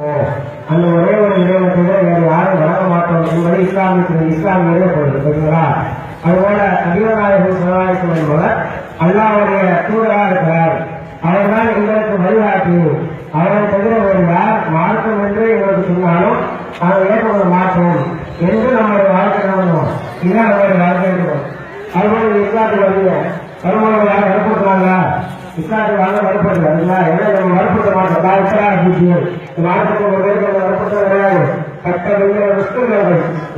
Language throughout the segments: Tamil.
அந்த ஒரே ஒரு இறைவனை தவிர வேறு யாரும் வழங்க மாட்டோம். என்பது இஸ்லாமிய இஸ்லாமியரே பொருள் சரிங்களா அதுபோல நபிநாயகம் சமுதாயத்தில் என்பவர் அல்லாவுடைய தூதராக இருக்கிறார். அவர்தான் எங்களுக்கு வழிகாட்டி. அவரை தவிர ஒரு யார் மார்க்கம் என்று எங்களுக்கு சொன்னாலும் நாங்கள் ஏற்றுக்கொள்ள மாட்டோம் என்று நம்முடைய வாழ்க்கை நடந்தோம். இதுதான் நம்முடைய வாழ்க்கை இருக்கும் அதுபோல இஸ்லாத்துக்கு வந்து வருமானம் யாரும் வாங்க வலுப்படுத்துவாங்க ஏன்னா நம்ம மாட்டோம் நான் இஸ்லா புத்தி ஒரு பேருக்கு நம்ம வலுப்படுத்த கிடையாது. கட்ட வெளியே முஸ்லிம்கள்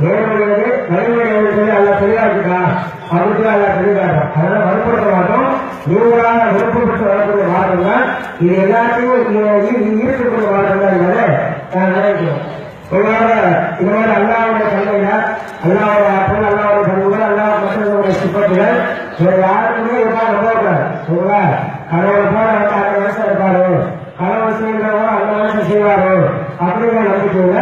ஏழுமணியது அல்ல தெளிவாக்கிட்டான் அதுக்கு அல்ல தெளிவாட்டான் அதனால வலுப்படுத்த மாட்டோம் நீங்களாக விருப்பப்பட்டு வரக்கூடிய தான். இது எல்லாத்தையும் ஈர்க்கக்கூடிய மாற்றம் தான் என்பதை நான் நினைக்கிறேன். பொதுவாக இந்த மாதிரி அல்லாவுடைய தன்மையில அல்லாவுடைய ஆற்றல் அல்லாவுடைய பண்புகள் அல்லாஹ் சிப்பத்துகள் யாருக்குமே நம்பக்கூடாது சரிங்களா? கடவுளை போல வந்து அந்த வயசுல இருப்பாரு. கடவுள் செய்கிறவங்க அந்த வயசு செய்வாரு. அப்படிங்கிற நம்பிக்கையில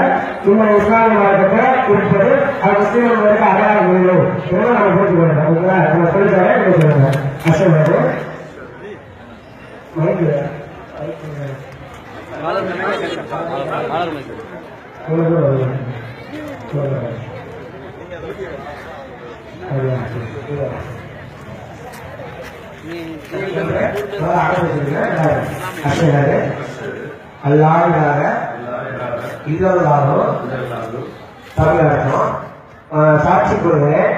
இந்த இஸ்லாமிய மார்க்கத்தை இருப்பது அது முஸ்லீம்களுக்கு அடையாளம் இல்லை இதெல்லாம் நம்ம புரிஞ்சுக்கணும். சரிங்களா நம்ம சொல்லித்தர நீங்க சொல்லுங்க அசல் மைக்கு அல்லாஹாக இல்லல்லாஹோ தமிழகம் சாட்சி கொள்கிறேன்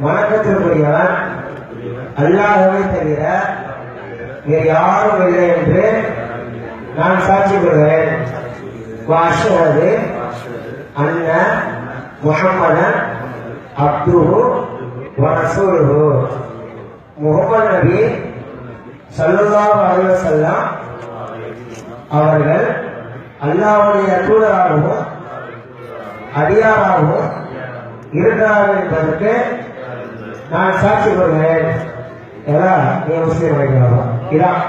வணக்கத்திற்குரியவன் அல்லாஹவை தவிர வேறு யாரும் இல்லை என்று நான் சாட்சி கொள்கிறேன் வாஷவது அண்ண முகமதன் அப்துஹு வரசூலுஹு முகமது நபி சல்லல்லாஹு அலைஹி செல்லாம் அவர்கள் அல்லாவுடைய தூதராகவும் அடியாராகவும் இருக்கிறார்கள் என்பதற்கு நான் சாட்சி கொள்கிறேன் ஏதா நீ முஸ்லீம் இதான்.